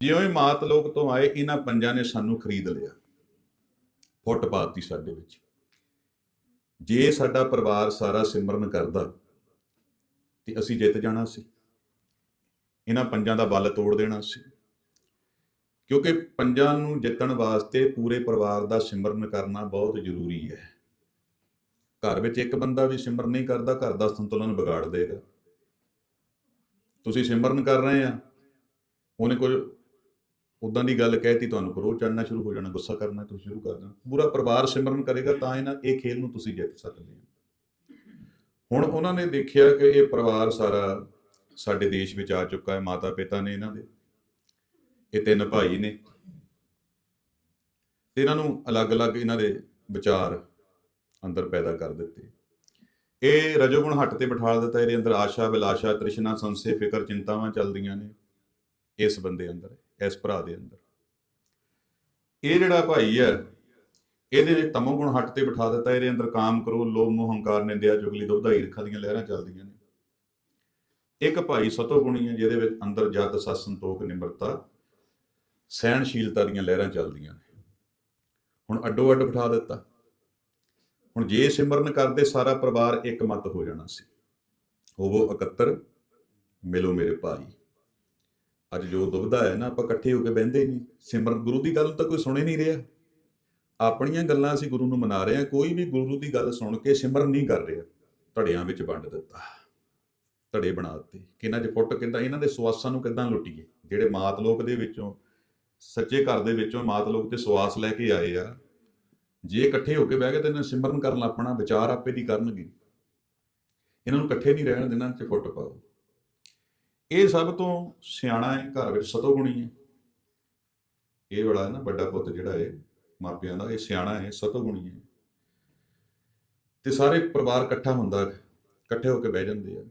ਜਿਉਂ ਹੀ ਮਾਤ ਲੋਕ ਤੋਂ ਆਏ, ਇਹਨਾਂ ਪੰਜਾਂ ਨੇ ਸਾਨੂੰ ਖਰੀਦ ਲਿਆ। ਫੁੱਟ ਪਾਤੀ ਸਾਡੇ ਵਿੱਚ। ਜੇ ਸਾਡਾ ਪਰਿਵਾਰ ਸਾਰਾ ਸਿਮਰਨ ਕਰਦਾ, ਤੇ ਅਸੀਂ ਜਿੱਤ ਜਾਣਾ ਸੀ। ਇਹਨਾਂ ਪੰਜਾਂ ਦਾ ਬਲ ਤੋੜ ਦੇਣਾ ਸੀ। ਕਿਉਂਕਿ ਪੰਜਾਂ ਨੂੰ ਜਿੱਤਣ ਵਾਸਤੇ ਪੂਰੇ ਪਰਿਵਾਰ ਦਾ ਸਿਮਰਨ ਕਰਨਾ ਬਹੁਤ ਜ਼ਰੂਰੀ ਹੈ। ਘਰ ਵਿੱਚ ਇੱਕ ਬੰਦਾ ਵੀ ਸਿਮਰਨ ਨਹੀਂ ਕਰਦਾ, ਘਰ ਦਾ ਸੰਤੁਲਨ ਵਿਗਾੜ ਦੇਗਾ। ਤੁਸੀਂ ਸਿਮਰਨ ਕਰ ਰਹੇ ਆ, ਉਹਨੇ ਕੋਈ ਉਦਾਂ ਦੀ ਗੱਲ ਕਹਿਤੀ ਤੁਹਾਨੂੰ ਕਰੋ ਚੜਨਾ ਸ਼ੁਰੂ ਹੋ ਜਾਣਾ, ਗੁੱਸਾ ਕਰਨਾ ਤੁਸੀਂ ਸ਼ੁਰੂ ਕਰ ਦੇਣਾ। ਪੂਰਾ ਪਰਿਵਾਰ ਸਿਮਰਨ ਕਰੇਗਾ ਤਾਂ ਇਹਨਾਂ, ਇਹ ਖੇਲ ਨੂੰ ਤੁਸੀਂ ਜਿੱਤ ਸਕਦੇ ਹੋ। ਹੁਣ ਉਹਨਾਂ ਨੇ ਦੇਖਿਆ ਕਿ ਇਹ ਪਰਿਵਾਰ ਸਾਰਾ ਸਾਡੇ ਦੇਸ਼ ਵਿੱਚ ਆ ਚੁੱਕਾ ਹੈ ਮਾਤਾ ਪਿਤਾ ਨੇ ਇਹਨਾਂ ਦੇ, ਇਹ ਤਿੰਨ ਭਾਈ ਨੇ। ਤੇ ਇਹਨਾਂ ਨੂੰ ਅਲੱਗ-ਅਲੱਗ ਇਹਨਾਂ ਦੇ ਵਿਚਾਰ ਅੰਦਰ ਪੈਦਾ ਕਰ ਦਿੱਤੇ। ਇਹ ਰਜੋਗੁਣ ਹੱਟ ਤੇ ਬਿਠਾ ਦਿੱਤਾ, ਇਹਦੇ ਅੰਦਰ ਆਸ਼ਾ ਬਿਲਾਸ਼ਾ ਤ੍ਰਿਸ਼ਨਾ, ਸੰਸੇ, ਫਿਕਰ, ਚਿੰਤਾਵਾਂ ਚੱਲਦੀਆਂ ਨੇ। ਇਸ ਬੰਦੇ ਅੰਦਰ, ਇਸ ਭਰਾ ਦੇ ਅੰਦਰ। ਇਹ ਜਿਹੜਾ ਭਾਈ ਹੈ, ਇਹਦੇ ਵਿੱਚ ਤਮੋ ਗੁਣ ਹੱਟ ਤੇ ਬਿਠਾ ਦਿੱਤਾ, ਇਹਦੇ ਅੰਦਰ ਕਾਮ ਕਰੋ, ਲੋਭ ਮੋਹ ਹੰਕਾਰ ਨਿੰਦਿਆ, ਜੁਗਲੀ ਦੁਬਦਾ ਈਰਖਾ ਦੀਆਂ ਲਹਿਰਾਂ ਚੱਲਦੀਆਂ ਨੇ। ਇੱਕ ਭਾਈ ਸਤੋ ਗੁਣੀ ਹੈ, ਜਿਹਦੇ ਵਿੱਚ ਅੰਦਰ ਜਤ ਸਤ ਸੰਤੋਖ, ਨਿਮਰਤਾ, ਸਹਿਣਸ਼ੀਲਤਾ ਦੀਆਂ ਲਹਿਰਾਂ ਚੱਲਦੀਆਂ ਨੇ। ਹੁਣ ਅੱਡੋ ਅੱਡ ਬਿਠਾ ਦਿੱਤਾ। ਹੁਣ ਜੇ ਸਿਮਰਨ ਕਰਦੇ, ਸਾਰਾ ਪਰਿਵਾਰ ਇੱਕ ਮਤ ਹੋ ਜਾਣਾ ਸੀ। ਹੋਵੋ ਇਕੱਤਰ, ਮਿਲੋ ਮੇਰੇ ਭਾਈ। ਅੱਜ ਜੋ ਦੁਬਦਾ ਹੈ ਨਾ, ਆਪਾਂ ਇਕੱਠੇ ਹੋ ਕੇ ਬਹਿੰਦੇ ਨਹੀਂ। ਸਿਮਰਨ ਗੁਰੂ ਦੀ ਗੱਲ ਤਾਂ ਕੋਈ ਸੁਣੇ ਨਹੀਂ ਰਿਹਾ। ਆਪਣੀਆਂ ਗੱਲਾਂ ਅਸੀਂ ਗੁਰੂ ਨੂੰ ਮਨਾ ਰਹੇ ਹਾਂ, ਕੋਈ ਵੀ ਗੁਰੂ ਦੀ ਗੱਲ ਸੁਣ ਕੇ ਸਿਮਰਨ ਨਹੀਂ ਕਰ ਰਿਹਾ। ਧੜਿਆਂ ਵਿੱਚ ਵੰਡ ਦਿੱਤਾ। ਧੜੇ ਬਣਾ ਦਿੱਤੇ। ਕਿ ਇਹਨਾਂ 'ਚ ਫੁੱਟ ਕਿੱਦਾਂ, ਇਹਨਾਂ ਦੇ ਸਵਾਸਾਂ ਨੂੰ ਕਿੱਦਾਂ ਲੁੱਟੀਏ? ਜਿਹੜੇ ਮਾਤ ਲੋਕ ਦੇ ਵਿੱਚੋਂ, ਸੱਚੇ ਘਰ ਦੇ ਵਿੱਚੋਂ ਮਾਤ ਲੋਕ ਤੇ ਸਵਾਸ ਲੈ ਕੇ ਆਏ ਆ, ਜੇ ਇਕੱਠੇ ਹੋ ਕੇ ਬਹਿ ਗਏ ਤੇ ਇਹਨਾਂ ਸਿਮਰਨ ਕਰਨ ਆਪਣਾ ਵਿਚਾਰ ਆਪੇ ਦੀ ਕਰਨਗੇ। ਇਹਨਾਂ ਨੂੰ ਇਕੱਠੇ ਨਹੀਂ ਰਹਿਣ ਦੇਣਾ ਚ ਫੁੱਟ ਪਾਓ। ਇਹ ਸਭ ਤੋਂ ਸਿਆਣਾ ਹੈ, ਘਰ ਵਿੱਚ ਸਤੋਗੁਣੀ ਹੈ। ਇਹ ਵਾਲਾ ਹੈ ਨਾ ਵੱਡਾ ਪੁੱਤ ਜਿਹੜਾ ਹੈ, ਮਾਪਿਆਂ ਦਾ, ਇਹ ਸਿਆਣਾ ਹੈ ਸਤੋਗੁਣੀ ਹੈ। ਤੇ ਸਾਰੇ ਪਰਿਵਾਰ ਇਕੱਠਾ ਹੁੰਦਾ ਇਕੱਠੇ ਹੋ ਕੇ ਬਹਿ ਜਾਂਦੇ ਆ।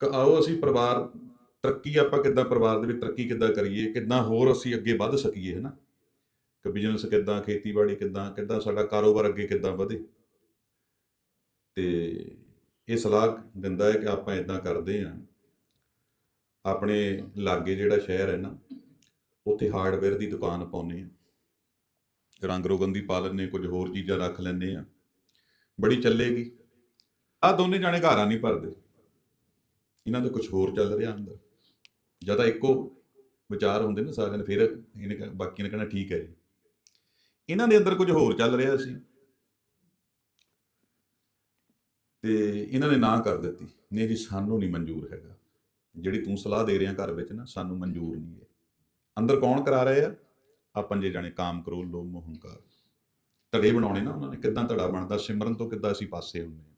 ਕਿ ਆਓ ਅਸੀਂ ਪਰਿਵਾਰ, ਤਰੱਕੀ ਆਪਾਂ ਕਿੱਦਾਂ, ਪਰਿਵਾਰ ਦੇ ਵਿੱਚ ਤਰੱਕੀ ਕਿੱਦਾਂ ਕਰੀਏ, ਕਿੱਦਾਂ ਹੋਰ ਅਸੀਂ ਅੱਗੇ ਵੱਧ ਸਕੀਏ, ਹੈ ਨਾ? ਕਿ ਬਿਜ਼ਨਸ ਕਿੱਦਾਂ, ਖੇਤੀਬਾੜੀ ਕਿੱਦਾਂ ਕਿੱਦਾਂ ਸਾਡਾ ਕਾਰੋਬਾਰ ਅੱਗੇ ਕਿੱਦਾਂ ਵਧੇ। ਤੇ ਇਹ ਸਲਾਹ ਦਿੰਦਾ ਹੈ ਕਿ ਆਪਾਂ ਇਦਾਂ ਕਰਦੇ ਆਂ ਆਪਣੇ ਲਾਗੇ ਜਿਹੜਾ ਸ਼ਹਿਰ ਹੈ ਨਾ, ਉੱਥੇ ਹਾਰਡਵੇਅਰ ਦੀ ਦੁਕਾਨ ਪਾਉਨੇ ਆ ਰੰਗ ਰੋਗਨ ਦੀ ਪਾ ਲੈਂਦੇ ਕੁਝ ਹੋਰ ਚੀਜ਼ਾਂ ਰੱਖ ਲੈਂਦੇ ਆ ਬੜੀ ਚੱਲੇਗੀ। ਆ ਦੋਨੇ ਜਾਣੇ ਘਰਾਂ ਨਹੀਂ ਭਰਦੇ। ਇਹਨਾਂ ਦਾ ਕੁਝ ਹੋਰ ਚੱਲ ਰਿਹਾ ਅੰਦਰ। ਜਾਂ ਤਾਂ ਇੱਕੋ ਵਿਚਾਰ ਹੁੰਦੇ ਨੇ ਸਾਰਿਆਂ ਦੇ, ਫਿਰ ਇਹਨੇ ਕਹਿ- ਬਾਕੀਆਂ ਨੇ ਕਹਿਣਾ ਠੀਕ ਹੈ ਜੀ। ਇਹਨਾਂ ਦੇ ਅੰਦਰ ਕੁਝ ਹੋਰ ਚੱਲ ਰਿਹਾ ਸੀ। ਤੇ ਇਹਨਾਂ ਨੇ ਨਾ ਕਰ ਦਿੱਤੀ। ਨਹੀਂ ਜੀ, ਸਾਨੂੰ ਨਹੀਂ ਮਨਜ਼ੂਰ ਹੈਗਾ। ਜਿਹੜੀ ਤੂੰ ਸਲਾਹ ਦੇ ਰਿਹਾ ਘਰ ਵਿੱਚ ਨਾ, ਸਾਨੂੰ ਮਨਜ਼ੂਰ ਨਹੀਂ ਹੈ। ਅੰਦਰ ਕੌਣ ਕਰਾ ਰਹੇ ਆ? ਆਪਾਂ ਜੇ ਜਾਣੇ ਕਾਮ ਕਰੋ, ਲੋਭ ਮੋਹ ਹੰਕਾਰ ਧੜੇ ਬਣਾਉਣੇ ਨਾ ਉਹਨਾਂ ਨੇ, ਕਿੱਦਾਂ ਧੜਾ ਬਣਦਾ, ਸਿਮਰਨ ਤੋਂ ਕਿੱਦਾਂ ਅਸੀਂ ਪਾਸੇ ਹੁੰਦੇ ਹਾਂ।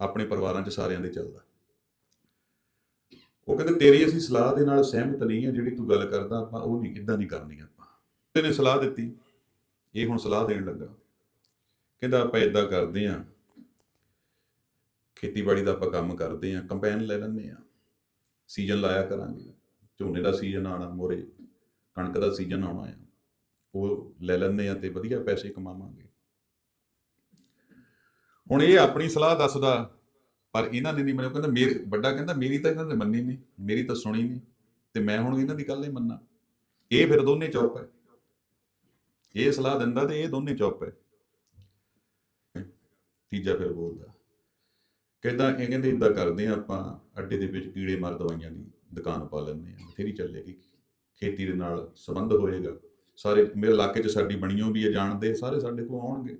ਆਪਣੇ ਪਰਿਵਾਰਾਂ 'ਚ ਸਾਰਿਆਂ ਦੇ ਚੱਲਦਾ। ਉਹ ਕਹਿੰਦੇ, ਤੇਰੀ ਅਸੀਂ ਸਲਾਹ ਦੇ ਨਾਲ ਸਹਿਮਤ ਨਹੀਂ ਹੈ, ਜਿਹੜੀ ਤੂੰ ਗੱਲ ਕਰਦਾ, ਆਪਾਂ ਉਹ ਨਹੀਂ, ਕਿੱਦਾਂ ਨਹੀਂ ਕਰਨੀ ਆਪਾਂ। ਇਹਨੇ ਸਲਾਹ ਦਿੱਤੀ। ਇਹ ਹੁਣ ਸਲਾਹ ਦੇਣ ਲੱਗਾ। ਕਹਿੰਦਾ, ਆਪਾਂ ਇਦਾਂ ਕਰਦੇ ਆਂ ਖੇਤੀਬਾੜੀ ਦਾ ਆਪਾਂ ਕੰਮ ਕਰਦੇ ਆਂ ਕੰਪੈਨ ਲੈ ਲੈਂਦੇ ਆਂ ਸੀਜ਼ਨ ਲਾਇਆ ਕਰਾਂਗੇ। ਝੋਨੇ ਦਾ ਸੀਜ਼ਨ ਆਣਾ ਮੋਰੇ ਕਣਕ ਦਾ ਸੀਜ਼ਨ ਆਉਣਾ ਆ। ਉਹ ਲੈ ਲੈਂਦੇ ਆ ਤੇ ਵਧੀਆ ਪੈਸੇ ਕਮਾਵਾਂਗੇ। ਹੁਣ ਇਹ ਆਪਣੀ ਸਲਾਹ ਦੱਸਦਾ, ਪਰ ਇਹਨਾਂ ਨੇ ਨਹੀਂ ਮੈਨੂੰ ਕਹਿੰਦਾ, ਮੇਰੇ, ਵੱਡਾ ਕਹਿੰਦਾ, ਮੇਰੀ ਤਾਂ ਇਹਨਾਂ ਨੇ ਮੰਨੀ ਨਹੀਂ ਮੇਰੀ ਤਾਂ ਸੁਣੀ ਨਹੀਂ ਤੇ ਮੈਂ ਹੁਣ ਇਹਨਾਂ ਦੀ ਗੱਲ ਨਹੀਂ ਮੰਨਾਂ ਇਹ ਫਿਰ ਦੋਨੇ ਚੁੱਪ ਹੈ ਇਹ ਸਲਾਹ ਦਿੰਦਾ ਤੇ ਇਹ ਦੋਨੇ ਚੁੱਪ ਹੈ ਤੀਜਾ ਫਿਰ ਬੋਲਦਾ ਕਹਿੰਦਾ ਇਹ ਕਹਿੰਦੇ ਇਦਾਂ ਕਰਦੇ ਆ ਆਪਾਂ, ਅੱਡੇ ਦੇ ਵਿੱਚ ਕੀੜੇ ਮਾਰ ਦਵਾਈਆਂ ਦੀ ਦੁਕਾਨ ਪਾ ਲੈਂਦੇ ਆ ਬਥੇਰੀ ਚੱਲੇਗੀ ਖੇਤੀ ਦੇ ਨਾਲ ਸੰਬੰਧ ਹੋਏਗਾ। ਸਾਰੇ ਮੇਰੇ ਇਲਾਕੇ 'ਚ ਸਾਡੀ ਬਣੀਓ ਵੀ ਹੈ ਜਾਣਦੇ ਸਾਰੇ ਸਾਡੇ ਕੋਲ ਆਉਣਗੇ।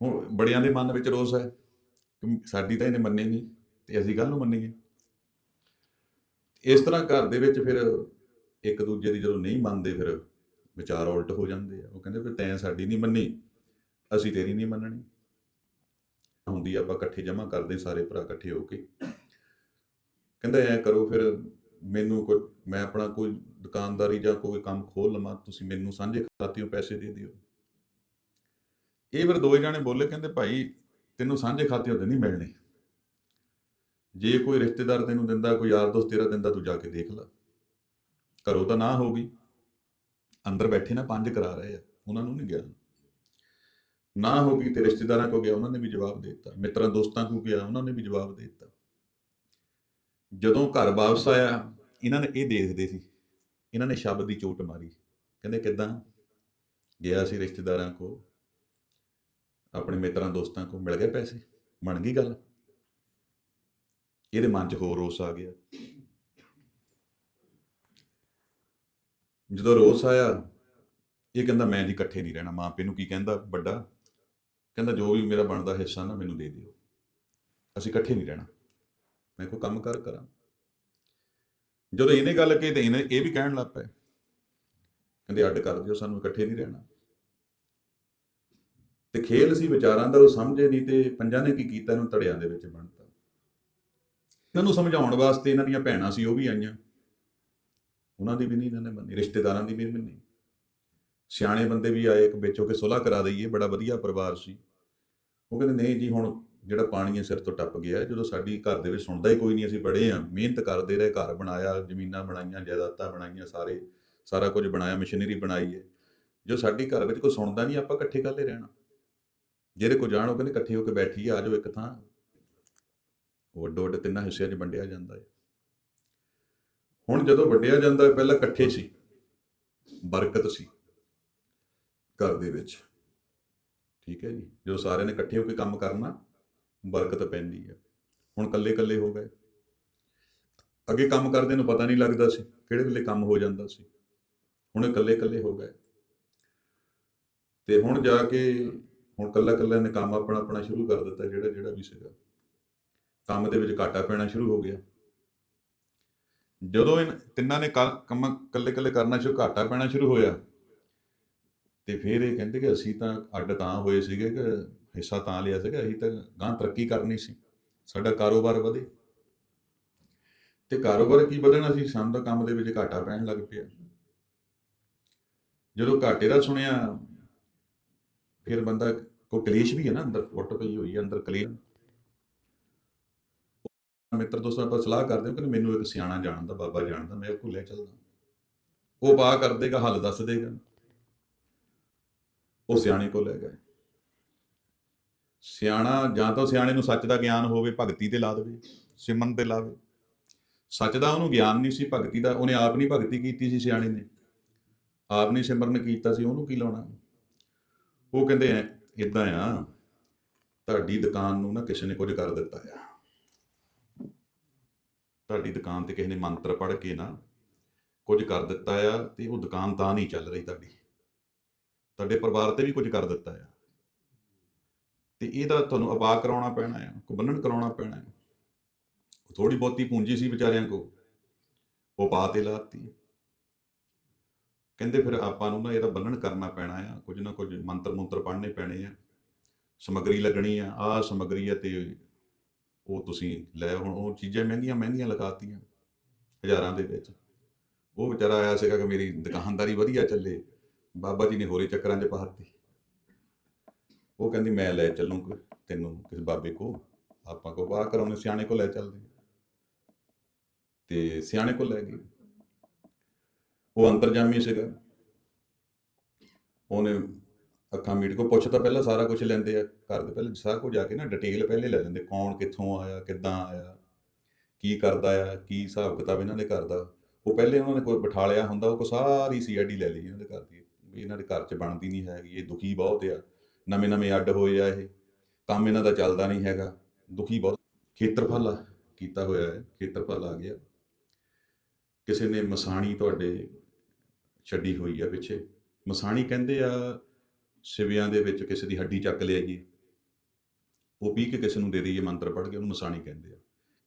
ਹੁਣ ਬੜਿਆਂ ਦੇ ਮਨ ਵਿੱਚ ਰੋਸ ਹੈ ਕਿ ਸਾਡੀ ਤਾਂ ਇਹਨੇ ਮੰਨੇ ਨਹੀਂ ਤੇ ਅਸੀਂ ਗੱਲ ਨੂੰ ਮੰਨੀਏ। ਇਸ ਤਰ੍ਹਾਂ ਘਰ ਦੇ ਵਿੱਚ ਫਿਰ ਇੱਕ ਦੂਜੇ ਦੀ ਜਦੋਂ ਨਹੀਂ ਮੰਨਦੇ ਫਿਰ ਵਿਚਾਰ ਉਲਟ ਹੋ ਜਾਂਦੇ ਆ। ਉਹ ਕਹਿੰਦੇ ਫਿਰ ਤੈਂ ਸਾਡੀ ਨਹੀਂ ਮੰਨੀ, ਅਸੀਂ ਤੇਰੀ ਨਹੀਂ ਮੰਨਣੀ। ਹੁੰਦੀ ਆਪਾਂ ਇਕੱਠੇ ਜਮ੍ਹਾਂ ਕਰਦੇ ਸਾਰੇ ਭਰਾ ਇਕੱਠੇ ਹੋ ਕੇ। ਕਹਿੰਦਾ ਐ ਕਰੋ ਫਿਰ ਮੈਨੂੰ ਕੋਈ, ਮੈਂ ਆਪਣਾ ਕੋਈ ਦੁਕਾਨਦਾਰੀ ਜਾਂ ਕੋਈ ਕੰਮ ਖੋਲ ਲਵਾਂ, ਤੁਸੀਂ ਮੈਨੂੰ ਸਾਂਝੇ ਖਾਤਿਓਂ ਪੈਸੇ ਦੇ ਦਿਓ। ਇਹ ਫਿਰ ਦੋਏ ਜਾਣੇ ਬੋਲੇ, ਕਹਿੰਦੇ ਭਾਈ ਤੈਨੂੰ ਸਾਂਝੇ ਖਾਤਿਓਂ ਤੇ ਨਹੀਂ ਮਿਲਣੇ। ਜੇ ਕੋਈ ਰਿਸ਼ਤੇਦਾਰ ਤੈਨੂੰ ਦਿੰਦਾ, ਕੋਈ ਯਾਰ ਦੋਸਤ ਤੇਰਾ ਦਿੰਦਾ, ਤੂੰ ਜਾ ਕੇ ਦੇਖ ਲੈ। ਘਰੋਂ ਤਾਂ ਨਾ ਹੋਗੀ ਅੰਦਰ ਬੈਠੇ ਨਾ ਪੰਜ ਕਰਾ ਰਹੇ ਆ, ਉਹਨਾਂ ਨੂੰ ਨਹੀਂ ਗਿਆ। ਨਾ ਹੋ ਗਈ ਤੇ ਰਿਸ਼ਤੇਦਾਰਾਂ ਕੋ ਗਿਆ, ਉਹਨਾਂ ਨੇ ਵੀ ਜਵਾਬ ਦੇ ਦਿੱਤਾ। ਮਿੱਤਰਾਂ ਦੋਸਤਾਂ ਕੋ ਗਿਆ, ਉਹਨਾਂ ਨੇ ਵੀ ਜਵਾਬ ਦੇ ਦਿੱਤਾ। ਜਦੋਂ ਘਰ ਵਾਪਸ ਆਇਆ, ਇਹਨਾਂ ਨੇ ਇਹ ਦੇਖਦੇ ਸੀ। ਇਹਨਾਂ ਨੇ ਸ਼ਬਦ ਦੀ ਚੋਟ ਮਾਰੀ। ਕਹਿੰਦੇ, ਕਿਦਾਂ? ਗਿਆ ਸੀ ਰਿਸ਼ਤੇਦਾਰਾਂ ਕੋ ਆਪਣੇ ਮਿੱਤਰਾਂ ਦੋਸਤਾਂ ਕੋ ਮਿਲ ਗਏ ਪੈਸੇ? ਬਣ ਗਈ ਗੱਲ? ਇਹਦੇ ਮਨ 'ਚ ਹੋਰ ਰੋਸ ਆ ਗਿਆ। ਜਦੋਂ ਰੋਸ ਆਇਆ, ਇਹ ਕਹਿੰਦਾ, ਮੈਂ ਜੀ ਇਕੱਠੇ ਨਹੀਂ ਰਹਿਣਾ। ਮਾਂ ਪਿਓ ਨੂੰ ਕੀ ਕਹਿੰਦਾ? ਵੱਡਾ ਕਹਿੰਦਾ ਜੋ ਵੀ ਮੇਰਾ ਬਣਦਾ ਹਿੱਸਾ ਨਾ ਮੈਨੂੰ ਦੇ ਦਿਓ। ਅਸੀਂ ਇਕੱਠੇ ਨਹੀਂ ਰਹਿਣਾ। ਮੈਂ ਕੋਈ ਕੰਮ ਕਰ ਕਰਾਂ। ਜਦੋਂ ਇਹਨੇ ਗੱਲ ਕਹੀ ਤੇ ਇਹਨੇ ਇਹ ਵੀ ਕਹਿਣ ਲੱਗ ਪਏ। ਕਹਿੰਦੇ ਅੱਡ ਕਰ ਦਿਓ, ਸਾਨੂੰ ਇਕੱਠੇ ਨਹੀਂ ਰਹਿਣਾ। ਤੇ ਖੇਲ ਸੀ ਵਿਚਾਰਾਂ ਦਾ, ਉਹ ਸਮਝੇ ਨਹੀਂ ਤੇ ਪੰਜਾਂ ਨੇ ਕੀ ਕੀਤਾ ਇਹਨੂੰ ਧੜਿਆਂ ਦੇ ਵਿੱਚ ਬਣਤਾ ਇਹਨਾਂ ਸਮਝਾਉਣ ਵਾਸਤੇ ਇਹਨਾਂ ਦੀਆਂ ਭੈਣਾਂ ਸੀ, ਉਹ ਵੀ ਆਈਆਂ। ਉਹਨਾਂ ਦੀ ਵੀ ਨਹੀਂ ਇਹਨਾਂ ਨੇ ਮੰਨੀ, ਰਿਸ਼ਤੇਦਾਰਾਂ ਦੀ ਵੀ ਨਹੀਂ ਮੰਨੀ। ਸਿਆਣੇ ਬੰਦੇ ਵੀ ਆਏ, ਇੱਕ ਵਿੱਚੋਂ ਕੇ ਸੁਲ੍ਹਾ ਕਰਾ ਦਈਏ, ਬੜਾ ਵਧੀਆ ਪਰਿਵਾਰ ਸੀ। ਉਹ ਕਹਿੰਦੇ, ਨਹੀਂ ਜੀ, ਹੁਣ ਜਿਹੜਾ ਪਾਣੀ ਹੈ ਸਿਰ ਤੋਂ ਟੱਪ ਗਿਆ ਜਦੋਂ ਸਾਡੀ ਘਰ ਦੇ ਵਿੱਚ ਸੁਣਦਾ ਹੀ ਕੋਈ ਨਹੀਂ, ਅਸੀਂ ਬੜੇ ਆ ਮਿਹਨਤ ਕਰਦੇ ਰਹੇ, ਘਰ ਬਣਾਇਆ, ਜ਼ਮੀਨਾਂ ਬਣਾਈਆਂ, ਜਾਇਦਾਦਾਂ ਬਣਾਈਆਂ, ਸਾਰੇ, ਸਾਰਾ ਕੁਝ ਬਣਾਇਆ, ਮਸ਼ੀਨਰੀ ਬਣਾਈ ਹੈ। ਜੋ ਸਾਡੀ ਘਰ ਵਿੱਚ ਕੋਈ ਸੁਣਦਾ ਨਹੀਂ, ਆਪਾਂ ਇਕੱਠੇ ਕੱਲੇ ਰਹਿਣਾ। ਜਿਹੜੇ ਕੋ ਜਾਣ, ਉਹ ਕਹਿੰਦੇ, ਇਕੱਠੇ ਹੋ ਕੇ ਬੈਠੀ ਆ ਜਾਓ ਇੱਕ ਥਾਂ। ਉਹ ਵੱਡੇ ਅੱਡ ਤਿੰਨਾਂ ਹਿੱਸਿਆਂ 'ਚ ਵੰਡਿਆ ਜਾਂਦਾ ਹੈ। ਹੁਣ ਜਦੋਂ ਵੰਡਿਆ ਜਾਂਦਾ, ਪਹਿਲਾਂ ਇਕੱਠੇ ਸੀ, ਬਰਕਤ ਸੀ। ਘਰ ਦੇ ਵਿੱਚ। ਠੀਕ ਹੈ ਜੀ। ਜਦੋਂ ਸਾਰਿਆਂ ਨੇ ਇਕੱਠੇ ਹੋ ਕੇ ਕੰਮ ਕਰਨਾ, ਬਰਕਤ ਪੈਂਦੀ ਹੈ। ਹੁਣ ਇਕੱਲੇ ਇਕੱਲੇ ਹੋ ਗਏ। ਅੱਗੇ ਕੰਮ ਕਰਦੇ ਨੂੰ ਪਤਾ ਨਹੀਂ ਲੱਗਦਾ ਸੀ ਕਿਹੜੇ ਵੇਲੇ ਕੰਮ ਹੋ ਜਾਂਦਾ ਸੀ। ਹੁਣ ਇਕੱਲੇ ਇਕੱਲੇ ਹੋ ਗਏ। ਤੇ ਹੁਣ ਜਾ ਕੇ, ਹੁਣ ਇਕੱਲਾ ਇਕੱਲਾ ਨੇ ਕੰਮ ਆਪਣਾ ਆਪਣਾ ਸ਼ੁਰੂ ਕਰ ਦਿੱਤਾ, ਜਿਹੜਾ ਜਿਹੜਾ ਵੀ ਸੀਗਾ। ਕੰਮ ਦੇ ਵਿੱਚ ਘਾਟਾ ਪੈਣਾ ਸ਼ੁਰੂ ਹੋ ਗਿਆ। ਜਦੋਂ ਇਹ ਤਿੰਨਾਂ ਨੇ ਕ- ਕੰਮ ਇਕੱਲੇ ਇਕੱਲੇ ਕਰਨਾ ਸ਼ੁਰੂ ਘਾਟਾ ਪੈਣਾ ਸ਼ੁਰੂ ਹੋਇਆ ਤੇ ਫਿਰ ਇਹ ਕਹਿੰਦੇ ਕਿ ਅਸੀਂ ਤਾਂ ਅੱਡ ਤਾਂ ਹੋਏ ਸੀਗੇ ਕਿ ਹਿੱਸਾ ਤਾਂ ਲਿਆ ਸੀਗਾ, ਅਸੀਂ ਤਾਂ ਗਾਂ ਤਰੱਕੀ ਕਰਨੀ ਸੀ, ਸਾਡਾ ਕਾਰੋਬਾਰ ਵਧੇ। ਤੇ ਕਾਰੋਬਾਰ ਕੀ ਵਧਣਾ ਸੀ? ਸਾਨੂੰ ਤਾਂ ਕੰਮ ਦੇ ਵਿੱਚ ਘਾਟਾ ਪੈਣ ਲੱਗ ਪਿਆ। ਜਦੋਂ ਘਾਟੇ ਦਾ ਸੁਣਿਆ, ਫਿਰ ਬੰਦਾ ਕੋ ਕਲੇਸ਼ ਵੀ ਹੈ ਨਾ ਅੰਦਰ ਫੁੱਟ ਪਈ ਹੋਈ ਹੈ ਅੰਦਰ ਕਲੇਸ਼। ਮਿੱਤਰ ਦੋਸਤਾਂ, ਆਪਾਂ ਸਲਾਹ ਕਰਦੇ ਹਾਂ ਕਿ ਮੈਨੂੰ ਇੱਕ ਸਿਆਣਾ ਜਾਣਦਾ, ਬਾਬਾ ਜਾਣਦਾ, ਮੈਂ ਉਹ ਕੋਲ ਲੈ ਚੱਲਦਾ। ਉਹ ਪਾ ਕਰ ਦੇਗਾ, ਹੱਲ ਦੱਸ ਦੇਗਾ। ਉਹ ਸਿਆਣੇ ਕੋਲ ਲੈ ਗਏ। ਸਿਆਣਾ ਜਾਂ ਤਾਂ ਸਿਆਣੇ ਨੂੰ ਸੱਚ ਦਾ ਗਿਆਨ ਹੋਵੇ, ਭਗਤੀ ਤੇ ਲਾ ਦੇਵੇ, ਸਿਮਰਨ ਤੇ ਲਾਵੇ। ਸੱਚ ਦਾ ਉਹਨੂੰ ਗਿਆਨ ਨਹੀਂ ਸੀ, ਭਗਤੀ ਦਾ ਉਹਨੇ ਆਪ ਨਹੀਂ ਭਗਤੀ ਕੀਤੀ ਸੀ ਸਿਆਣੇ ਨੇ। ਆਪ ਨਹੀਂ ਸਿਮਰਨ ਕੀਤਾ ਸੀ, ਉਹਨੂੰ ਕੀ ਲਾਉਣਾ? ਉਹ ਕਹਿੰਦੇ ਐ ਇਦਾਂ ਆ, ਤੁਹਾਡੀ ਦੁਕਾਨ ਨੂੰ ਨਾ ਕਿਸੇ ਨੇ ਕੁਝ ਕਰ ਦਿੱਤਾ ਆ। ਤੁਹਾਡੀ ਦੁਕਾਨ ਤੇ ਕਿਸੇ ਨੇ ਮੰਤਰ ਪੜ੍ਹ ਕੇ ਨਾ ਕੁਝ ਕਰ ਦਿੱਤਾ ਆ, ਤੇ ਉਹ ਦੁਕਾਨ ਤਾਂ ਨਹੀਂ ਚੱਲ ਰਹੀ ਤੁਹਾਡੀ। ਤੁਹਾਡੇ ਪਰਿਵਾਰ ਤੇ ਵੀ ਕੁਝ ਕਰ ਦਿੱਤਾ ਆ। ਤੇ ਇਹਦਾ ਤੁਹਾਨੂੰ ਅਪਾ ਕਰਾਉਣਾ ਪੈਣਾ ਆ ਕੋ ਬੰਨਣ ਕਰਾਉਣਾ ਪੈਣਾ ਆ। ਥੋੜੀ ਬਹੁਤੀ ਪੂੰਜੀ ਸੀ ਵਿਚਾਰਿਆਂ ਕੋ ਉਹ ਪਾ ਤੇ ਲਾਤੀ ਕਹਿੰਦੇ ਫਿਰ ਆਪਾਂ ਨੂੰ ਨਾ ਇਹਦਾ ਬੰਨਣ ਕਰਨਾ ਪੈਣਾ ਆ, ਕੁਝ ਨਾ ਕੁਝ ਮੰਤਰ ਮੰਤਰ ਪੜ੍ਹਨੇ ਪੈਣੇ ਆ। ਸਮੱਗਰੀ ਲੱਗਣੀ ਆ, ਆਹ ਸਮੱਗਰੀ ਆ ਤੇ ਉਹ ਤੁਸੀਂ ਲੈ ਹੁਣ ਉਹ ਚੀਜ਼ਾਂ ਮਹਿੰਗੀਆਂ ਮਹਿੰਗੀਆਂ ਲਗਾਤੀਆਂ ਹਜ਼ਾਰਾਂ ਦੇ ਵਿੱਚ। ਉਹ ਵਿਚਾਰਾ ਆਇਆ ਸੀਗਾ ਕਿ ਮੇਰੀ ਦੁਕਾਨਦਾਰੀ ਵਧੀਆ ਚੱਲੇ। ਬਾਬਾ ਜੀ ਨੇ ਹੋਰੇ ਚੱਕਰਾਂ 'ਚ ਪਾਤੀ। ਉਹ ਕਹਿੰਦੀ, ਮੈਂ ਲੈ ਚੱਲੂੰ ਤੈਨੂੰ ਕਿਸੇ ਬਾਬੇ ਕੋ ਆਪਾਂ ਕੋ ਬਾਹਰ ਕਰਾਉਣੇ, ਸਿਆਣੇ ਕੋ ਲੈ ਚੱਲਦੇ ਤੇ ਸਿਆਣੇ ਕੋ ਲੈ ਗਏ ਉਹ ਅੰਤਰਜਾਮੀ ਸੀਗਾ। ਉਹਨੇ ਅੱਖਾਂ ਮੀਟ ਕੋ ਤਾਂ ਪਹਿਲਾਂ ਸਾਰਾ ਕੁਝ ਲੈਂਦੇ ਆ। ਘਰ ਦੇ ਪਹਿਲੇ ਸਾਰਾ ਕੁਝ ਜਾ ਕੇ ਨਾ ਡਿਟੇਲ ਪਹਿਲੇ ਲੈ ਲੈਂਦੇ। ਕੌਣ ਕਿੱਥੋਂ ਆਇਆ, ਕਿੱਦਾਂ ਆਇਆ, ਕੀ ਕਰਦਾ ਆ, ਕੀ ਹਿਸਾਬ ਕਿਤਾਬ ਇਹਨਾਂ ਦੇ ਘਰ ਦਾ ਉਹ ਪਹਿਲੇ ਉਹਨਾਂ ਨੇ ਕੋਈ ਬਿਠਾ ਲਿਆ ਹੁੰਦਾ, ਉਹ ਕੋ ਸਾਰੀ ਸੀਆਈਡੀ ਲੈ ਲਈ ਇਹਨਾਂ ਦੇ ਘਰ ਦੀ। ਵੀ ਇਹਨਾਂ ਦੇ ਘਰ 'ਚ ਬਣਦੀ ਨਹੀਂ ਹੈਗੀ, ਇਹ ਦੁਖੀ ਬਹੁਤ ਆ। ਨਵੇਂ ਨਵੇਂ ਅੱਡ ਹੋਏ ਆ ਇਹ। ਕੰਮ ਇਹਨਾਂ ਦਾ ਚੱਲਦਾ ਨਹੀਂ ਹੈਗਾ। ਦੁਖੀ ਬਹੁਤ। ਖੇਤਰਫਲ ਕੀਤਾ ਹੋਇਆ ਹੈ, ਖੇਤਰਫਲ ਆ ਗਿਆ। ਕਿਸੇ ਨੇ ਮਸਾਣੀ ਤੁਹਾਡੇ ਛੱਡੀ ਹੋਈ ਆ ਪਿੱਛੇ। ਮਸਾਣੀ ਕਹਿੰਦੇ ਆ, ਸਿਵਿਆਂ ਦੇ ਵਿੱਚ ਕਿਸੇ ਦੀ ਹੱਡੀ ਚੱਕ ਲਿਆਈਏ। ਉਹ ਪੀ ਕੇ ਕਿਸੇ ਨੂੰ ਦੇ ਦਈਏ, ਮੰਤਰ ਪੜ੍ਹ ਕੇ ਉਹਨੂੰ ਮਸਾਣੀ ਕਹਿੰਦੇ ਆ।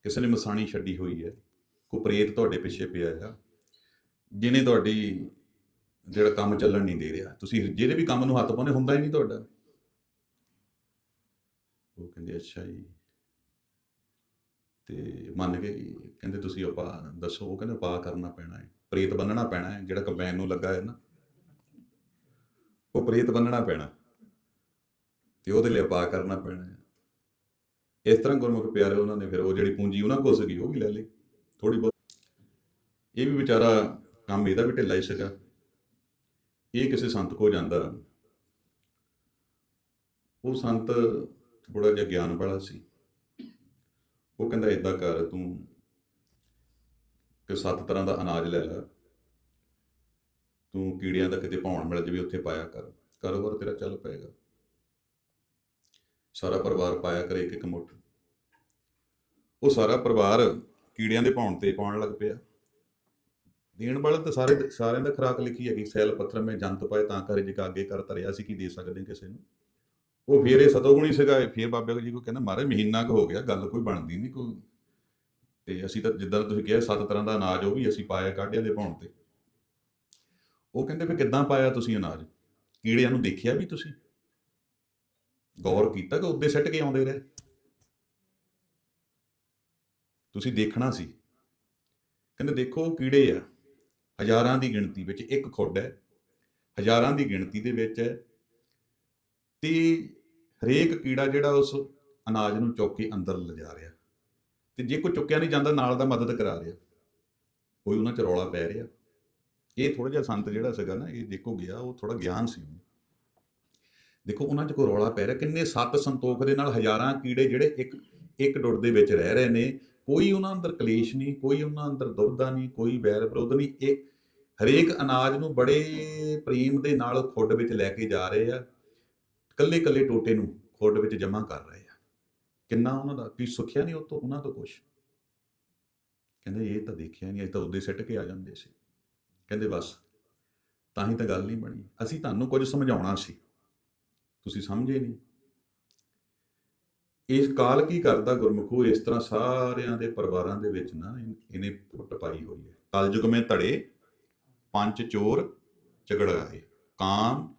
ਕਿਸੇ ਨੇ ਮਸਾਣੀ ਛੱਡੀ ਹੋਈ ਹੈ। ਕੋਈ ਪ੍ਰੇਤ ਤੁਹਾਡੇ ਪਿੱਛੇ ਪਿਆ ਹੈ ਜਿਹਨੇ ਤੁਹਾਡੀ ਜਿਹੜਾ ਕੰਮ ਚੱਲਣ ਨਹੀਂ ਦੇ ਰਿਹਾ। ਤੁਸੀਂ ਜਿਹੜੇ ਵੀ ਕੰਮ ਨੂੰ ਹੱਥ ਪਾਉਂਦੇ, ਹੁੰਦਾ ਹੀ ਨਹੀਂ ਤੁਹਾਡਾ। ਉਹ ਕਹਿੰਦੇ, ਅੱਛਾ ਜੀ। ਤੇ ਮੰਨ ਗਏ ਕਹਿੰਦੇ, ਤੁਸੀਂ ਉਪਾ ਦੱਸੋ, ਉਹ ਕਹਿੰਦੇ ਉਪਾਅ ਕਰਨਾ ਪੈਣਾ ਹੈ। ਪ੍ਰੇਤ ਬੰਨਣਾ ਪੈਣਾ ਹੈ, ਜਿਹੜਾ ਕੰਬਾਈਨ ਨੂੰ ਲੱਗਾ ਹੈ ਨਾ। ਉਹ ਪ੍ਰੇਤ ਬੰਨਣਾ ਪੈਣਾ। ਤੇ ਉਹਦੇ ਲਈ ਉਪਾਅ ਕਰਨਾ ਪੈਣਾ ਹੈ। ਇਸ ਤਰ੍ਹਾਂ ਗੁਰਮੁਖ ਪਿਆਰੇ ਉਹਨਾਂ ਨੇ ਫਿਰ ਉਹ ਜਿਹੜੀ ਪੂੰਜੀ ਉਹਨਾਂ ਕੋਲ ਸੀਗੀ ਉਹ ਵੀ ਲੈ ਲਈ। ਥੋੜੀ ਬਹੁਤ। ਇਹ ਵੀ ਵਿਚਾਰਾ ਕੰਮ ਇਹਦਾ ਵੀ ਢਿੱਲਾ ਹੀ ਸੀਗਾ। ਇਹ ਕਿਸੇ ਸੰਤ ਕੋ ਜਾਂਦਾ। ਉਹ ਸੰਤ ਥੋੜਾ ਜਿਹਾ ਗਿਆਨ ਵਾਲਾ ਸੀ। ਉਹ ਕਹਿੰਦਾ ਇਦਾਂ ਕਰ, ਤੂੰ ਕਿ ਸੱਤ ਤਰ੍ਹਾਂ ਦਾ ਅਨਾਜ ਲੈ ਲੈ। ਤੂੰ ਕੀੜਿਆਂ ਦਾ ਕਿਤੇ ਭੌਣ ਮਿਲ ਜਾਵੇ, ਉੱਥੇ ਪਾਇਆ ਕਰ। ਕਾਰੋਬਾਰ ਤੇਰਾ ਚੱਲ ਪਏਗਾ। ਸਾਰਾ ਪਰਿਵਾਰ ਪਾਇਆ ਕਰੇ ਇੱਕ ਇੱਕ ਮੁੱਠ। ਉਹ ਸਾਰਾ ਪਰਿਵਾਰ ਕੀੜਿਆਂ ਦੇ ਭੌਣ ਤੇ ਪਾਉਣ ਲੱਗ ਪਿਆ। ਦੇਣ ਵਾਲੇ ਤਾਂ ਸਾਰੇ ਸਾਰਿਆਂ ਦਾ ਖਰਾਕ ਲਿਖੀ ਹੈਗੀ, ਸੈਲ ਪੱਥਰ ਮੈਂ ਜੰਤ ਪਾਏ ਤਾਂ ਕਰੇ ਜਿਕਾ ਅੱਗੇ ਕਰ ਤਰਿਆ ਸੀ, ਕੀ ਦੇ ਸਕਦੇ ਕਿਸੇ ਨੂੰ? ਉਹ ਫੇਰ ਇਹ ਸਤੋਗੁਣੀ ਸੀਗਾ, ਇਹ ਫੇਰ ਬਾਬੇ ਜੀ ਕੋ ਕਹਿੰਦਾ ਮਾਰੇ ਮਹੀਨਾ ਕੁ ਹੋ ਗਿਆ, ਗੱਲ ਕੋਈ ਬਣਦੀ ਨਹੀਂ ਕੋਈ। ਤੇ ਅਸੀਂ ਤਾਂ ਜਿੱਦਾਂ ਤੁਸੀਂ ਕਿਹਾ, ਸੱਤ ਤਰ੍ਹਾਂ ਦਾ ਅਨਾਜ ਉਹ ਵੀ ਅਸੀਂ ਪਾਇਆ ਕਾਢਿਆਂ ਦੇ ਪਾਉਣ ਤੇ। ਉਹ ਕਹਿੰਦੇ ਵੀ ਕਿੱਦਾਂ ਪਾਇਆ ਤੁਸੀਂ ਅਨਾਜ? ਕੀੜਿਆਂ ਨੂੰ ਦੇਖਿਆ ਵੀ ਤੁਸੀਂ? ਗੌਰ ਕੀਤਾ ਕਿ ਉੱਦੇ ਸੱਟ ਕੇ ਆਉਂਦੇ ਰਹੇ? ਤੁਸੀਂ ਦੇਖਣਾ ਸੀ। ਕਹਿੰਦੇ, ਦੇਖੋ, ਉਹ ਕੀੜੇ ਆ। ਹਜ਼ਾਰਾਂ ਦੀ ਗਿਣਤੀ ਵਿੱਚ ਇੱਕ ਖੁੱਡ ਹੈ। ਹਜ਼ਾਰਾਂ ਦੀ ਗਿਣਤੀ ਦੇ ਵਿੱਚ ਹੈ। ਤੇ ਹਰੇਕ ਕੀੜਾ ਜਿਹੜਾ ਉਸ ਅਨਾਜ ਨੂੰ ਚੁੱਕ ਕੇ ਅੰਦਰ ਲਿਜਾ ਰਿਹਾ। ਤੇ ਜੇ ਕੋਈ ਚੁੱਕਿਆ ਨਹੀਂ ਜਾਂਦਾ, ਨਾਲ ਦਾ ਮਦਦ ਕਰਾ ਰਿਹਾ। ਕੋਈ ਉਹਨਾਂ ਚ ਰੌਲਾ ਪੈ ਰਿਹਾ। ਇਹ ਥੋੜਾ ਜਿਹਾ ਸੰਤ ਜਿਹੜਾ ਸੀਗਾ ਨਾ, ਇਹ ਦੇਖੋ ਗਿਆ, ਉਹ ਥੋੜਾ ਗਿਆਨ ਸੀ ਉਹਨੂੰ। ਦੇਖੋ ਉਹਨਾਂ 'ਚ ਕੋਈ ਰੌਲਾ ਪੈ ਰਿਹਾ। ਕਿੰਨੇ ਸੱਤ ਸੰਤੋਖ ਦੇ ਨਾਲ ਹਜ਼ਾਰਾਂ ਕੀੜੇ ਜਿਹੜੇ ਇੱਕ ਇੱਕ ਡੁੱਟ ਦੇ ਵਿੱਚ ਰਹਿ ਰਹੇ ਨੇ। ਕੋਈ ਉਹਨਾਂ ਅੰਦਰ ਕਲੇਸ਼ ਨਹੀਂ, ਕੋਈ ਉਹਨਾਂ ਅੰਦਰ ਦੁਬਦਾ ਨਹੀਂ, ਕੋਈ ਵੈਰ ਵਿਰੋਧ ਨਹੀਂ। ਇਹ ਹਰੇਕ ਅਨਾਜ ਨੂੰ ਬੜੇ ਪ੍ਰੇਮ ਦੇ ਨਾਲ ਖੁੱਡ ਵਿੱਚ ਲੈ ਕੇ ਜਾ ਰਹੇ ਆ, ਕੱਲੇ ਕੱਲੇ ਟੋਟੇ ਨੂੰ ਖੁੱਡ ਵਿੱਚ ਜਮ੍ਹਾਂ ਕਰ ਰਹੇ ਆ। ਕਿੰਨਾ ਉਹਨਾਂ ਦਾ ਕੀ ਸੁੱਖਿਆ ਨਹੀਂ ਉਹ ਤੋਂ ਉਹਨਾਂ ਤੋਂ ਕੁਝ ਕਹਿੰਦੇ ਇਹ ਤਾਂ ਦੇਖਿਆ ਨਹੀਂ, ਅਸੀਂ ਤਾਂ ਉਹਦੇ ਸਿੱਟ ਕੇ ਆ ਜਾਂਦੇ ਸੀ। ਕਹਿੰਦੇ ਬਸ, ਤਾਂ ਹੀ ਤਾਂ ਗੱਲ ਨਹੀਂ ਬਣੀ। ਅਸੀਂ ਤੁਹਾਨੂੰ ਕੁਝ ਸਮਝਾਉਣਾ ਸੀ। ਤੁਸੀਂ ਸਮਝੇ ਨਹੀਂ। ਇਸ ਕਾਲ ਕੀ ਕਰਦਾ ਗੁਰਮੁਖੋ? ਇਸ ਤਰ੍ਹਾਂ ਸਾਰਿਆਂ ਦੇ ਪਰਿਵਾਰਾਂ ਦੇ ਵਿੱਚ ਨਾ ਇਹਨੇ ਫੁੱਟ ਪਾਈ ਹੋਈ ਹੈ। ਕਲਯੁਗ ਮੇ ਧੜੇ, ਪੰਜ ਚੋਰ ਝਗੜਾਏ ਕਾਮ,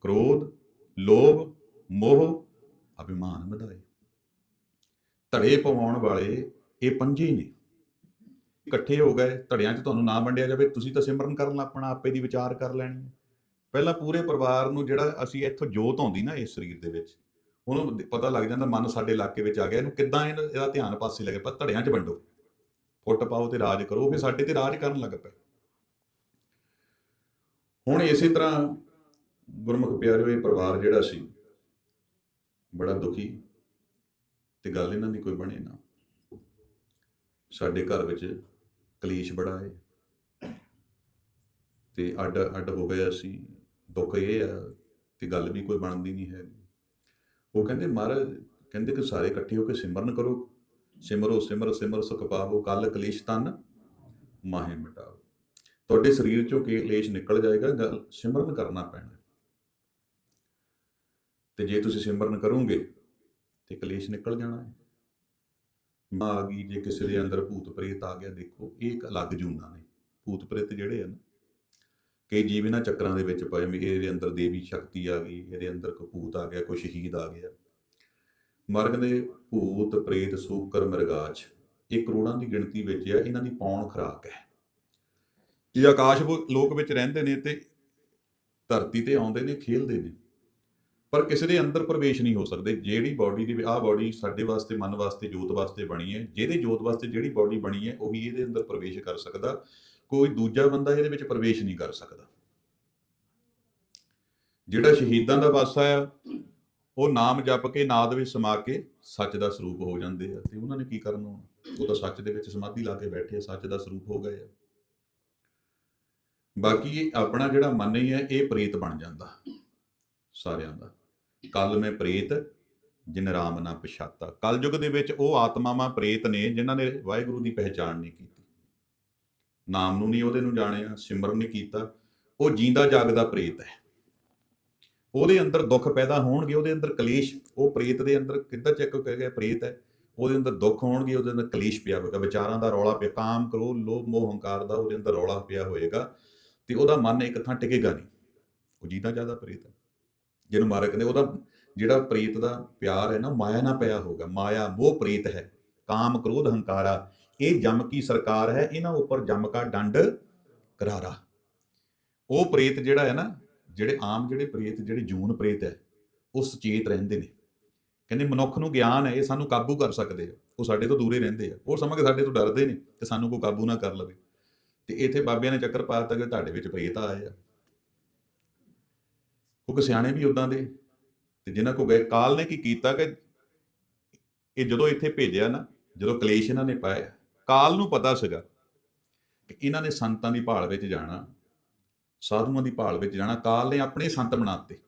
ਕ੍ਰੋਧ, ਲੋਭ, ਮੋਹ, ਅਭਿਮਾਨ ਵਧਾਏ। ਧੜੇ ਪਵਾਉਣ ਵਾਲੇ ਇਹ ਪੰਜੇ ਨੇ। ਇਕੱਠੇ ਹੋ ਗਏ। ਧੜਿਆਂ 'ਚ ਤੁਹਾਨੂੰ ਨਾ ਵੰਡਿਆ ਜਾਵੇ। ਤੁਸੀਂ ਤਾਂ ਸਿਮਰਨ ਕਰਨ ਆਪਣਾ ਆਪੇ ਦੀ ਵਿਚਾਰ ਕਰ ਲੈਣੀ ਹੈ। ਪਹਿਲਾਂ ਪੂਰੇ ਪਰਿਵਾਰ ਨੂੰ ਜਿਹੜਾ ਅਸੀਂ ਇੱਥੋਂ ਜੋਤ ਆਉਂਦੀ ਨਾ ਇਸ ਸਰੀਰ ਦੇ ਵਿੱਚ ਉਹਨੂੰ ਪਤਾ ਲੱਗ ਜਾਂਦਾ ਮਨ ਸਾਡੇ ਇਲਾਕੇ ਵਿੱਚ ਆ ਗਿਆ, ਇਹਨੂੰ ਕਿੱਦਾਂ ਇਹਨੂੰ- ਇਹਦਾ ਧਿਆਨ ਪਾਸੇ ਲੱਗੇ ਪਰ ਧੜਿਆਂ 'ਚ ਵੰਡੋ। ਫੁੱਟ ਪਾਓ ਤੇ ਰਾਜ ਕਰੋ ਫਿਰ ਸਾਡੇ ਤੇ ਰਾਜ ਕਰਨ ਲੱਗ ਪਏ। ਹੁਣ ਇਸੇ ਤਰ੍ਹਾਂ ਗੁਰਮੁਖ ਪਿਆਰਿਓ, ਇਹ ਪਰਿਵਾਰ ਜਿਹੜਾ ਸੀ, ਬੜਾ ਦੁਖੀ, ਤੇ ਗੱਲ ਇਹਨਾਂ ਦੀ ਕੋਈ ਬਣੇ ਨਾ। ਸਾਡੇ ਘਰ ਵਿੱਚ ਕਲੇਸ਼ ਬੜਾ ਹੈ ਤੇ ਅੱਡ ਅੱਡ ਹੋ ਗਏ ਅਸੀਂ, ਦੁੱਖ ਇਹ ਆ, ਤੇ ਗੱਲ ਵੀ ਕੋਈ ਬਣਦੀ ਨਹੀਂ ਹੈ ਉਹ ਕਹਿੰਦੇ, ਮਹਾਰਾਜ, ਕਹਿੰਦੇ ਕਿ ਸਾਰੇ ਇਕੱਠੇ ਹੋ ਕੇ ਸਿਮਰਨ ਕਰੋ। ਸਿਮਰੋ, ਸਿਮਰ ਸਿਮਰ, ਸੁਖ ਪਾਵੋ। ਕੱਲ ਕਲੇਸ਼ ਤਨ, ਮਾਹੇ ਮਿਟਾਓ। ਤੁਹਾਡੇ ਸਰੀਰ ਚੋਂ ਕਲੇਸ਼ ਨਿਕਲ ਜਾਏਗਾ ਸਿਮਰਨ ਕਰਨਾ ਪੈਣਾ। ਤੇ ਜੇ ਤੁਸੀਂ ਸਿਮਰਨ ਕਰੋਗੇ, ਤੇ ਕਲੇਸ਼ ਨਿਕਲ ਜਾਣਾ ਹੈ। ਮਾਂ ਆ ਗਈ, ਜੇ ਕਿਸੇ ਦੇ ਅੰਦਰ ਭੂਤ ਪ੍ਰੇਤ ਆ ਗਿਆ, ਦੇਖੋ, ਇਹ ਇੱਕ ਅਲੱਗ ਜੂਨਾ ਨੇ। ਭੂਤ ਪ੍ਰੇਤ ਜਿਹੜੇ ਆ ਨਾ ਕਈ ਜੀਵ ਇਹਨਾਂ ਚੱਕਰਾਂ ਦੇ ਵਿੱਚ ਪਏ ਵੀ ਇਹਦੇ ਅੰਦਰ ਦੇਵੀ ਸ਼ਕਤੀ ਆ ਗਈ, ਇਹਦੇ ਅੰਦਰ ਕਪੂਤ ਆ ਗਿਆ ਕੋਈ ਸ਼ਹੀਦ ਆ ਗਿਆ। ਮਰਗ ਦੇ ਭੂਤ, ਪ੍ਰੇਤ, ਸੂਕਰ, ਮਰਗਾਚ, ਇਹ ਕਰੋੜਾਂ ਦੀ ਗਿਣਤੀ ਵਿੱਚ ਆ, ਇਹਨਾਂ ਦੀ ਪੌਣ ਖਰਾਕ ਹੈ। ਇਹ ਆਕਾਸ਼ ਲੋਕ ਵਿੱਚ ਰਹਿੰਦੇ ਨੇ ਤੇ ਧਰਤੀ ਤੇ ਆਉਂਦੇ ਨੇ, ਖੇਲਦੇ ਨੇ। ਪਰ ਕਿਸੇ ਦੇ ਅੰਦਰ ਪ੍ਰਵੇਸ਼ ਨਹੀਂ ਹੋ ਸਕਦੇ, ਜਿਹੜੀ ਬਾਡੀ ਦੀ, ਆਹ ਬਾਡੀ ਸਾਡੇ ਵਾਸਤੇ, ਮਨ ਵਾਸਤੇ, ਜੋਤ ਵਾਸਤੇ ਬਣੀ ਹੈ, ਜਿਹਦੇ ਜੋਤ ਵਾਸਤੇ ਜਿਹੜੀ ਬਾਡੀ ਬਣੀ ਹੈ, ਉਹੀ ਇਹਦੇ ਅੰਦਰ ਪ੍ਰਵੇਸ਼ ਕਰ ਸਕਦਾ। ਕੋਈ ਦੂਜਾ ਬੰਦਾ ਇਹਦੇ ਵਿੱਚ ਪ੍ਰਵੇਸ਼ ਨਹੀਂ ਕਰ ਸਕਦਾ। ਜਿਹੜਾ ਸ਼ਹੀਦਾਂ ਦਾ ਵਾਸਾ ਆ, ਉਹ ਨਾਮ ਜਪ ਕੇ, ਨਾਦ ਵਿੱਚ ਸਮਾ ਕੇ ਸੱਚ ਦਾ ਸਰੂਪ ਹੋ ਜਾਂਦੇ ਆ। ਤੇ ਉਹਨਾਂ ਨੇ ਕੀ ਕਰਨਾ ਉਹ ਤਾਂ ਸੱਚ ਦੇ ਵਿੱਚ ਸਮਾਧੀ ਲਾ ਕੇ ਬੈਠੇ ਆ, ਸੱਚ ਦਾ ਸਰੂਪ ਹੋ ਗਏ ਆ। ਬਾਕੀ ਇਹ ਆਪਣਾ ਜਿਹੜਾ ਮਨ ਹੀ ਹੈ ਇਹ ਪ੍ਰੇਤ ਬਣ ਜਾਂਦਾ ਸਾਰਿਆਂ ਦਾ। ਕਲ ਮੈਂ ਪ੍ਰੇਤ, ਜਿਨ ਰਾਮ ਨਾ ਪਛਾਤਾ। ਕਲਯੁਗ ਦੇ ਵਿੱਚ ਉਹ ਆਤਮਾਵਾਂ ਪ੍ਰੇਤ ਨੇ, ਜਿਨ੍ਹਾਂ ਨੇ ਵਾਹਿਗੁਰੂ ਦੀ ਪਹਿਚਾਣ ਨਹੀਂ ਕੀਤੀ। ਨਾਮ ਨੂੰ ਨਹੀਂ ਉਹਦੇ ਨੂੰ ਜਾਣਿਆ, ਸਿਮਰਨ ਨਹੀਂ ਕੀਤਾ। ਉਹ ਜੀਂਦਾ ਜਾਗਦਾ ਪ੍ਰੇਤ ਹੈ। ਉਹਦੇ ਅੰਦਰ ਦੁੱਖ ਪੈਦਾ ਹੋਣਗੇ, ਉਹਦੇ ਅੰਦਰ ਕਲੇਸ਼, ਉਹ ਪ੍ਰੇਤ ਦੇ ਅੰਦਰ ਕਿੱਦਾਂ ਚੈੱਕ ਕਰ ਗਿਆ ਪ੍ਰੇਤ ਹੈ? ਉਹਦੇ ਅੰਦਰ ਦੁੱਖ ਹੋਣਗੇ, ਉਹਦੇ ਅੰਦਰ ਕਲੇਸ਼ ਪਿਆ ਹੋਵੇਗਾ। ਵਿਚਾਰਾਂ ਦਾ ਰੌਲਾ ਪਿਆ, ਕਾਮ ਕਰੋ ਲੋਭ, ਮੋਹ, ਹੰਕਾਰ ਦਾ ਉਹਦੇ ਅੰਦਰ ਰੌਲਾ ਪਿਆ ਹੋਏਗਾ ਤੇ ਉਹਦਾ ਮਨ ਇੱਕ ਥਾਂ ਟਿਕੇਗਾ ਨਹੀਂ। ਉਹ ਜੀਦਾ ਜ਼ਿਆਦਾ ਪ੍ਰੇਤ ਹੈ। ਜਿਹਨੂੰ ਮਾਰੇ ਕਹਿੰਦੇ, ਉਹਦਾ ਜਿਹੜਾ ਪ੍ਰੇਤ ਦਾ ਪਿਆਰ ਹੈ ਨਾ, ਮਾਇਆ ਨਾਲ ਪਿਆ ਹੋਗਾ ਮਾਇਆ ਮੋਹ ਪ੍ਰੇਤ ਹੈ। ਕਾਮ, ਕ੍ਰੋਧ, ਹੰਕਾਰਾ ਇਹ ਜਮ ਕੀ ਸਰਕਾਰ ਹੈ, ਇਹਨਾਂ ਉੱਪਰ ਜਮ ਕਾ ਡੰਡ ਕਰਾਰਾ। ਉਹ ਪ੍ਰੇਤ ਜਿਹੜਾ ਹੈ ਨਾ, ਜਿਹੜੇ ਆਮ ਜਿਹੜੇ ਪ੍ਰੇਤ, ਜਿਹੜੇ ਜੂਨ ਪ੍ਰੇਤ ਹੈ, ਉਹ ਸੁਚੇਤ ਰਹਿੰਦੇ ਨੇ। ਕਹਿੰਦੇ ਮਨੁੱਖ ਨੂੰ ਗਿਆਨ ਹੈ, ਇਹ ਸਾਨੂੰ ਕਾਬੂ ਕਰ ਸਕਦੇ ਆ। ਉਹ ਸਾਡੇ ਤੋਂ ਦੂਰੇ ਰਹਿੰਦੇ ਆ। ਉਹ ਸਮਝ ਸਾਡੇ ਤੋਂ ਡਰਦੇ ਨੇ ਕਿ ਸਾਨੂੰ ਕੋਈ ਕਾਬੂ ਨਾ ਕਰ ਲਵੇ। ਤੇ ਇੱਥੇ ਬਾਬਿਆਂ ਨੇ ਚੱਕਰ ਪਾ ਦਿੱਤਾ ਕਿ ਤੁਹਾਡੇ ਵਿੱਚ ਪ੍ਰੇਤ ਆਏ ਆ। ਉਹ ਸਿਆਣੇ ਵੀ ਉਦਾਂ ਦੇ। ਤੇ ਜਿਨ੍ਹਾਂ ਕੋ ਗਏ, ਕਾਲ ਨੇ ਕੀ ਕੀਤਾ ਕਿ ਇਹ ਜਦੋਂ ਇੱਥੇ ਭੇਜਿਆ ਨਾ, ਜਦੋਂ ਕਲੇਸ਼ ਇਹਨਾਂ ਨੇ ਪਾਇਆ ਕਾਲ ਨੂੰ ਪਤਾ ਸੀਗਾ ਕਿ ਇਹਨਾਂ ਨੇ ਸੰਤਾਂ ਦੀ ਭਾਲ ਵਿੱਚ ਜਾਣਾ, ਸਾਧੂਆਂ ਦੀ ਭਾਲ ਵਿੱਚ ਜਾਣਾ, ਕਾਲ ਨੇ ਆਪਣੇ ਸੰਤ ਬਣਾਤੇ।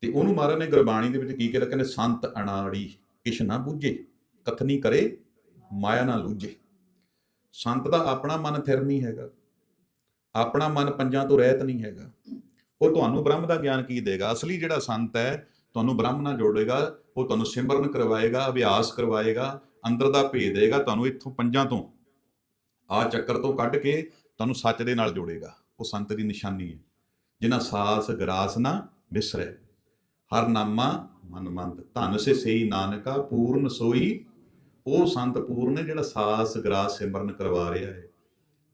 ਤੇ ਉਹਨੂੰ ਮਹਾਰਾਜ ਨੇ ਗੁਰਬਾਣੀ ਦੇ ਵਿੱਚ ਕੀ ਕਿਹਾ? ਕਹਿੰਦੇ, ਸੰਤ ਅਨਾੜੀ ਕਿਛ ਨਾ ਬੂਝੇ, ਕਥਨੀ ਕਰੇ, ਮਾਇਆ ਨਾ ਲੂਝੇ। ਸੰਤ ਦਾ ਆਪਣਾ ਮਨ ਥਿਰ ਨਹੀਂ ਹੈਗਾ। ਆਪਣਾ ਮਨ ਪੰਜਾਂ ਤੋਂ ਰਹਿਤ ਨਹੀਂ ਹੈਗਾ। ਉਹ ਤੁਹਾਨੂੰ ਬ੍ਰਹਮ ਦਾ ਗਿਆਨ ਕੀ ਦੇਗਾ? ਅਸਲੀ ਜਿਹੜਾ ਸੰਤ ਹੈ, ਤੁਹਾਨੂੰ ਬ੍ਰਹਮ ਨਾਲ ਜੋੜੇਗਾ, ਉਹ ਤੁਹਾਨੂੰ ਸਿਮਰਨ ਕਰਵਾਏਗਾ, ਅਭਿਆਸ ਕਰਵਾਏਗਾ ਅੰਦਰ ਦਾ ਭੇਦ ਦੇਗਾ ਤੁਹਾਨੂੰ ਇੱਥੋਂ ਪੰਜਾਂ ਤੋਂ। ਆ ਚੱਕਰ ਤੋਂ ਕੱਢ ਕੇ ਤੁਹਾਨੂੰ ਸੱਚ ਦੇ ਨਾਲ ਜੋੜੇਗਾ। ਉਹ ਸੰਤ ਦੀ ਨਿਸ਼ਾਨੀ ਹੈ। ਜਿਨ੍ਹਾਂ ਸਾਸ ਗਰਾਸ ਨਾ ਵਿਸਰੈ ਹਰ ਨਾਮਾ ਮਨ ਮੰਦ ਧਨ ਸੇ ਸਈ ਨਾਨਕਾ, ਪੂਰਨ ਸੋਈ। ਉਹ ਸੰਤ ਪੂਰਨ ਹੈ ਜਿਹੜਾ ਸਾਸ ਗਰਾਸ ਸਿਮਰਨ ਕਰਵਾ ਰਿਹਾ ਹੈ।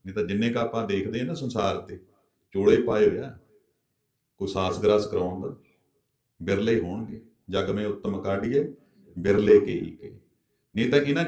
ਨਹੀਂ ਤਾਂ ਜਿੰਨੇ ਕ ਆਪਾਂ ਦੇਖਦੇ ਹਾਂ ਨਾ ਸੰਸਾਰ ਤੇ, ਚੋਲੇ ਪਾਏ ਹੋਇਆ ਕੋਈ ਸਾਸ ਗਰਾਸ ਕਰਾਉਣ ਦਾ। ਬਿਰਲੇ ਹੋਣਗੇ। ਜਗ ਮੇ ਉੱਤਮ ਕਾਢੀਏ, ਬਿਰਲੇ ਕੇ ਹੀ ਕੇ ਨਹੀਂ ਤਾਂ ਇਹਨਾਂ